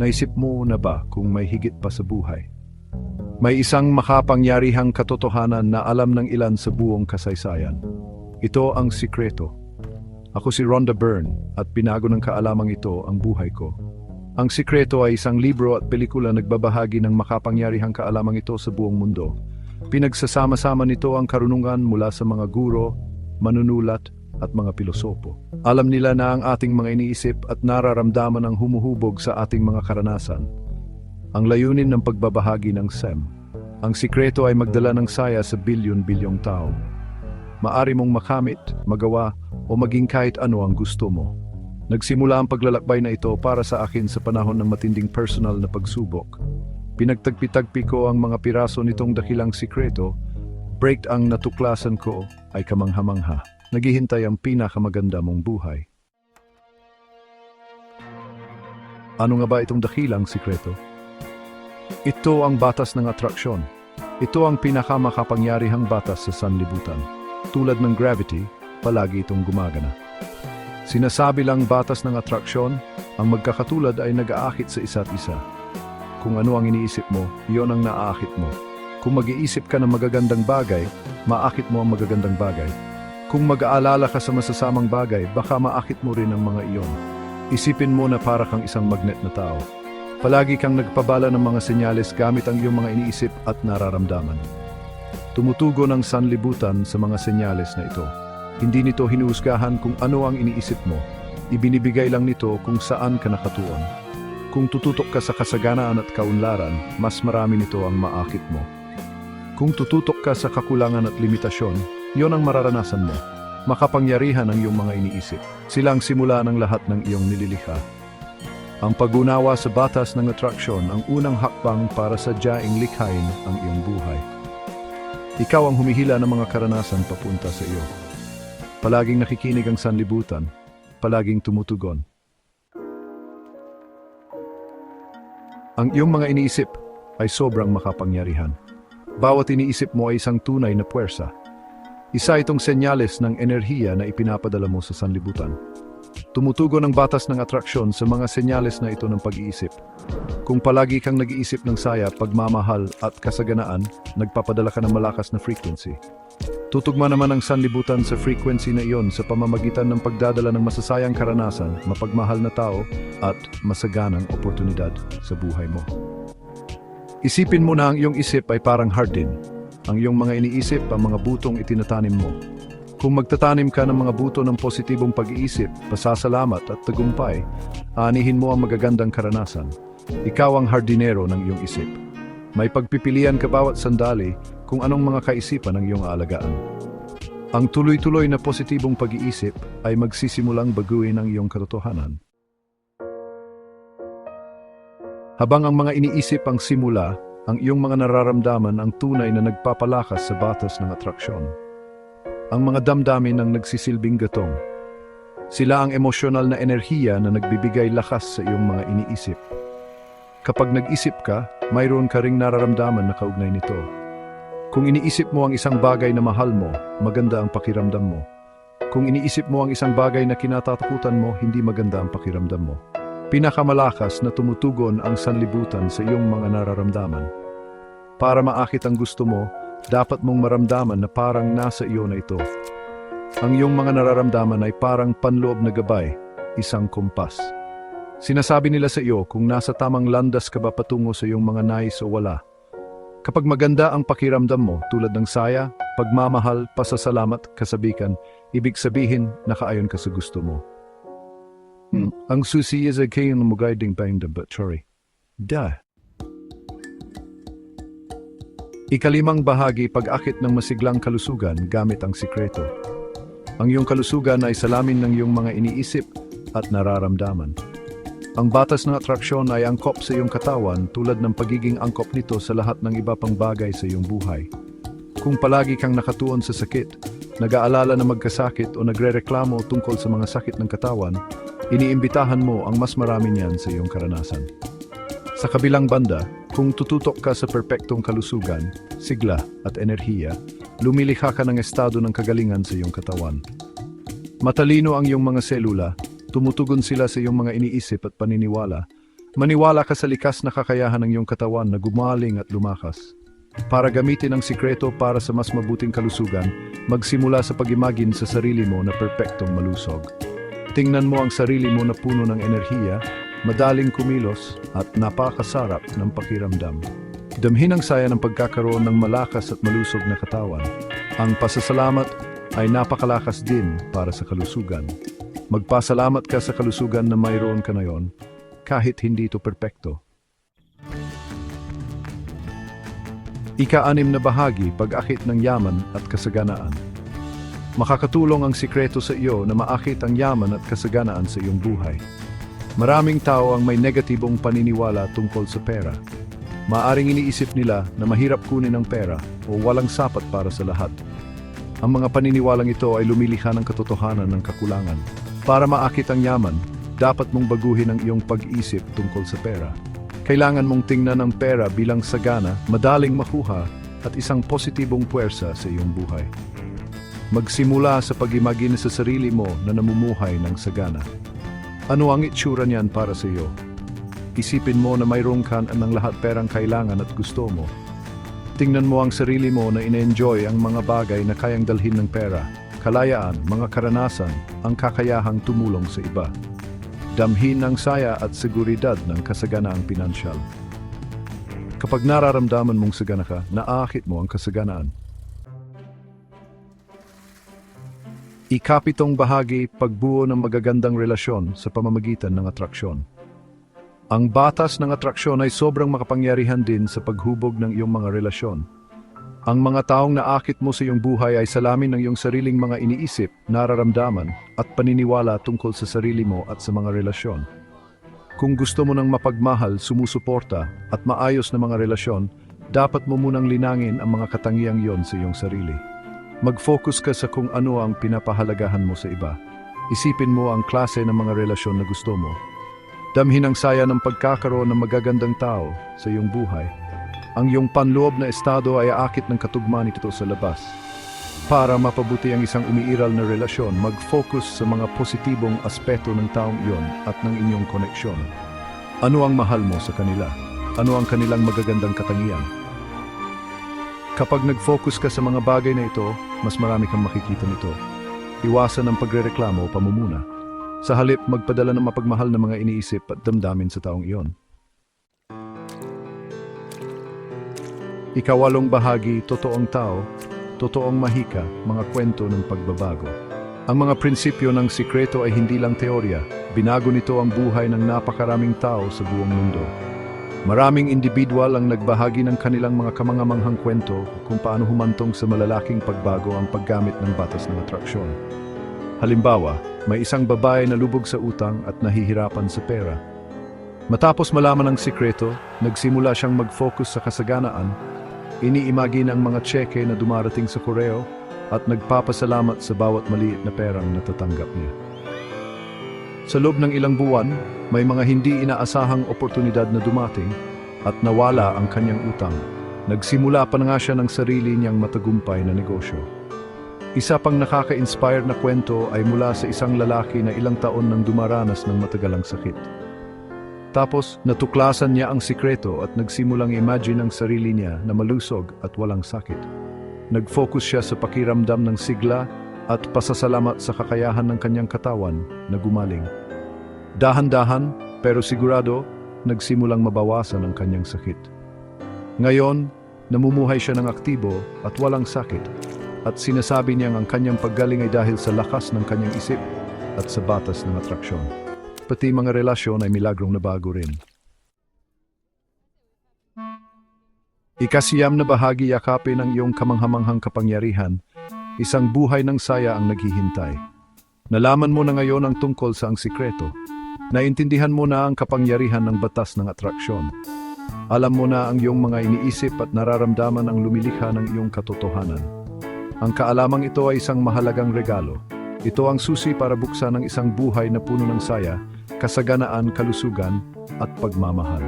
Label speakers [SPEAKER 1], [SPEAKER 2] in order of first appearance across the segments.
[SPEAKER 1] Naisip mo na ba kung may higit pa sa buhay? May isang makapangyarihang katotohanan na alam ng ilan sa buong kasaysayan. Ito ang sikreto. Ako si Rhonda Byrne at pinago ng kaalamang ito ang buhay ko. Ang sikreto ay isang libro at pelikula nagbabahagi ng makapangyarihang kaalamang ito sa buong mundo. Pinagsasama-sama nito ang karunungan mula sa mga guro, manunulat at mga pilosopo. Alam nila na ang ating mga iniisip at nararamdaman ang humuhubog sa ating mga karanasan. Ang layunin ng pagbabahagi ng SEM. Ang sikreto ay magdala ng saya sa bilyon-bilyong tao. Maari mong makamit, magawa, o maging kahit ano ang gusto mo. Nagsimula ang paglalakbay na ito para sa akin sa panahon ng matinding personal na pagsubok. Pinagtagpi-tagpi ko ang mga piraso nitong dakilang sikreto, break ang natuklasan ko ay kamangha-mangha. Naghihintay ang pinakamaganda mong buhay. Ano nga ba itong dakilang sikreto? Ito ang batas ng atraksyon. Ito ang pinakamakapangyarihang batas sa sanlibutan. Tulad ng gravity, palagi itong gumagana. Sinasabi lang batas ng atraksyon, ang magkakatulad ay nag-aakit sa isa't isa. Kung ano ang iniisip mo, iyon ang naaakit mo. Kung mag-iisip ka ng magagandang bagay, maakit mo ang magagandang bagay. Kung mag-aalala ka sa masasamang bagay, baka maakit mo rin ang mga iyon. Isipin mo na para kang isang magnet na tao. Palagi kang nagpabala ng mga senyales gamit ang iyong mga iniisip at nararamdaman. Tumutugon ang sanlibutan sa mga senyales na ito. Hindi nito hinuhusgahan kung ano ang iniisip mo. Ibinibigay lang nito kung saan ka nakatuon. Kung tututok ka sa kasaganaan at kaunlaran, mas marami nito ang maakit mo. Kung tututok ka sa kakulangan at limitasyon, yon ang mararanasan mo. Makapangyarihan ang iyong mga iniisip. Sila ang simula ng lahat ng iyong nililikha. Ang pag-unawa sa batas ng atraksyon ang unang hakbang para sa jaing likhain ang iyong buhay. Ikaw ang humihila ng mga karanasan papunta sa iyo. Palaging nakikinig ang sanlibutan, palaging tumutugon. Ang iyong mga iniisip ay sobrang makapangyarihan. Bawat iniisip mo ay isang tunay na puwersa. Isa itong senyales ng enerhiya na ipinapadala mo sa sanlibutan. Tumutugon ang batas ng atraksyon sa mga senyales na ito ng pag-iisip. Kung palagi kang nag-iisip ng saya, pagmamahal at kasaganaan, nagpapadala ka ng malakas na frequency. Tutugma naman ang sanlibutan sa frequency na iyon sa pamamagitan ng pagdadala ng masasayang karanasan, mapagmahal na tao, at masaganang oportunidad sa buhay mo. Isipin mo na ang iyong isip ay parang hardin. Ang iyong mga iniisip ang mga butong itinatanim mo. Kung magtatanim ka ng mga buto ng positibong pag-iisip, pasasalamat at tagumpay, aanihin mo ang magagandang karanasan. Ikaw ang hardinero ng iyong isip. May pagpipilian ka bawat sandali kung anong mga kaisipan ang iyong aalagaan. Ang tuloy-tuloy na positibong pag-iisip ay magsisimulang baguhin ang iyong katotohanan. Habang ang mga iniisip ang simula, ang iyong mga nararamdaman ang tunay na nagpapalakas sa batas ng atraksyon. Ang mga damdamin ang nagsisilbing gatong. Sila ang emosyonal na enerhiya na nagbibigay lakas sa iyong mga iniisip. Kapag nag-isip ka, mayroon ka ring nararamdaman na kaugnay nito. Kung iniisip mo ang isang bagay na mahal mo, maganda ang pakiramdam mo. Kung iniisip mo ang isang bagay na kinatatakutan mo, hindi maganda ang pakiramdam mo. Pinakamalakas na tumutugon ang sanlibutan sa iyong mga nararamdaman. Para maakit ang gusto mo, dapat mong maramdaman na parang nasa iyo na ito. Ang iyong mga nararamdaman ay parang panloob na gabay, isang kumpas. Sinasabi nila sa iyo kung nasa tamang landas ka ba patungo sa iyong mga nais o wala. Kapag maganda ang pakiramdam mo tulad ng saya, pagmamahal, pasasalamat, kasabikan, ibig sabihin nakaayon ka sa gusto mo. Hmm. Ang susi is a kayo na guiding bang but sorry. Da. Ikalimang bahagi pag-akit ng masiglang kalusugan gamit ang sikreto. Ang iyong kalusugan ay salamin ng iyong mga iniisip at nararamdaman. Ang batas ng atraksyon ay angkop sa iyong katawan tulad ng pagiging angkop nito sa lahat ng iba pang bagay sa iyong buhay. Kung palagi kang nakatuon sa sakit, nag-aalala na magkasakit o nagrereklamo tungkol sa mga sakit ng katawan, iniimbitahan mo ang mas marami niyan sa iyong karanasan. Sa kabilang banda, kung tututok ka sa perpektong kalusugan, sigla at enerhiya, lumilikha ka ng estado ng kagalingan sa iyong katawan. Matalino ang iyong mga selula, tumutugon sila sa iyong mga iniisip at paniniwala, Maniwala ka sa likas na kakayahan ng iyong katawan na gumaling at lumakas. Para gamitin ang sikreto para sa mas mabuting kalusugan, magsimula sa pag-imagine sa sarili mo na perpektong malusog. Tingnan mo ang sarili mo na puno ng enerhiya, madaling kumilos at napakasarap ng pakiramdam. Damhin ang saya ng pagkakaroon ng malakas at malusog na katawan. Ang pasasalamat ay napakalakas din para sa kalusugan. Magpasalamat ka sa kalusugan na mayroon ka ngayon, kahit hindi ito perpekto. Ika-anim na bahagi pag-akit ng yaman at kasaganaan. Makakatulong ang sikreto sa iyo na maakit ang yaman at kasaganaan sa iyong buhay. Maraming tao ang may negatibong paniniwala tungkol sa pera. Maaring iniisip nila na mahirap kunin ang pera o walang sapat para sa lahat. Ang mga paniniwalang ito ay lumilikha ng katotohanan ng kakulangan. Para maakit ang yaman, dapat mong baguhin ang iyong pag-isip tungkol sa pera. Kailangan mong tingnan ang pera bilang sagana, madaling makuha at isang positibong puwersa sa iyong buhay. Magsimula sa pag-imagine sa sarili mo na namumuhay ng sagana. Ano ang itsura niyan para sa iyo? Isipin mo na mayroon ka ng lahat perang kailangan at gusto mo. Tingnan mo ang sarili mo na ine-enjoy ang mga bagay na kayang dalhin ng pera, kalayaan, mga karanasan, ang kakayahang tumulong sa iba. Damhin ang saya at seguridad ng kasaganaang pinansyal. Kapag nararamdaman mong sagana ka, naakit mo ang kasaganaan. Ikapitong bahagi, pagbuo ng magagandang relasyon sa pamamagitan ng atraksyon. Ang batas ng atraksyon ay sobrang makapangyarihan din sa paghubog ng iyong mga relasyon. Ang mga taong naakit mo sa iyong buhay ay salamin ng iyong sariling mga iniisip, nararamdaman, at paniniwala tungkol sa sarili mo at sa mga relasyon. Kung gusto mo ng mapagmahal, sumusuporta, at maayos na mga relasyon, dapat mo munang linangin ang mga katangiang yon sa iyong sarili. Mag-focus ka sa kung ano ang pinapahalagahan mo sa iba. Isipin mo ang klase ng mga relasyon na gusto mo. Damhin ang saya ng pagkakaroon ng magagandang tao sa iyong buhay. Ang iyong panloob na estado ay aakit ng katugma nito sa labas. Para mapabuti ang isang umiiral na relasyon, mag-focus sa mga positibong aspeto ng taong iyon at ng inyong koneksyon. Ano ang mahal mo sa kanila? Ano ang kanilang magagandang katangian? Kapag nag-focus ka sa mga bagay na ito, mas marami kang makikita nito. Iwasan ang pagrereklamo pamumuna. Sa halip, magpadala ng mapagmahal na mga iniisip at damdamin sa taong iyon. Ikawalong bahagi, totoong tao, totoong mahika, mga kwento ng pagbabago. Ang mga prinsipyo ng sikreto ay hindi lang teorya, binago nito ang buhay ng napakaraming tao sa buong mundo. Maraming individual ang nagbahagi ng kanilang mga kamangamanghang kwento kung paano humantong sa malalaking pagbago ang paggamit ng batas ng atraksyon. Halimbawa, may isang babae na lubog sa utang at nahihirapan sa pera. Matapos malaman ang sikreto, nagsimula siyang mag-focus sa kasaganaan, iniimagine ang mga tseke na dumarating sa koreo at nagpapasalamat sa bawat maliit na perang natatanggap niya. Sa loob ng ilang buwan, may mga hindi inaasahang oportunidad na dumating at nawala ang kanyang utang. Nagsimula pa na nga siya ng sarili niyang matagumpay na negosyo. Isa pang nakaka-inspire na kwento ay mula sa isang lalaki na ilang taon nang dumaranas ng matagalang sakit. Tapos, natuklasan niya ang sikreto at nagsimulang imagine ang sarili niya na malusog at walang sakit. Nag-focus siya sa pakiramdam ng sigla at pasasalamat sa kakayahan ng kanyang katawan na gumaling. Dahan-dahan, pero sigurado, nagsimulang mabawasan ang kanyang sakit. Ngayon, namumuhay siya ng aktibo at walang sakit at sinasabi niyang ang kanyang paggaling ay dahil sa lakas ng kanyang isip at sa batas ng atraksyon. Pati mga relasyon ay milagrong nabago rin. Ikasiyam na bahagi yakapin ang iyong kamanghamanghang kapangyarihan, isang buhay ng saya ang naghihintay. Nalaman mo na ngayon ang tungkol sa ang sikreto. Naintindihan mo na ang kapangyarihan ng batas ng atraksyon. Alam mo na ang iyong mga iniisip at nararamdaman ang lumilikha ng iyong katotohanan. Ang kaalamang ito ay isang mahalagang regalo. Ito ang susi para buksan ang isang buhay na puno ng saya, kasaganaan, kalusugan, at pagmamahal.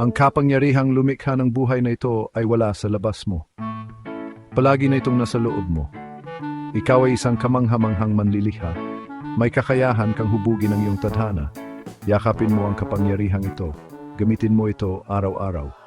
[SPEAKER 1] Ang kapangyarihang lumikha ng buhay na ito ay wala sa labas mo. Palagi na itong nasa loob mo. Ikaw ay isang kamanghamanghang manlilikha. May kakayahan kang hubugin ang iyong tadhana. Yakapin mo ang kapangyarihang ito. Gamitin mo ito araw-araw.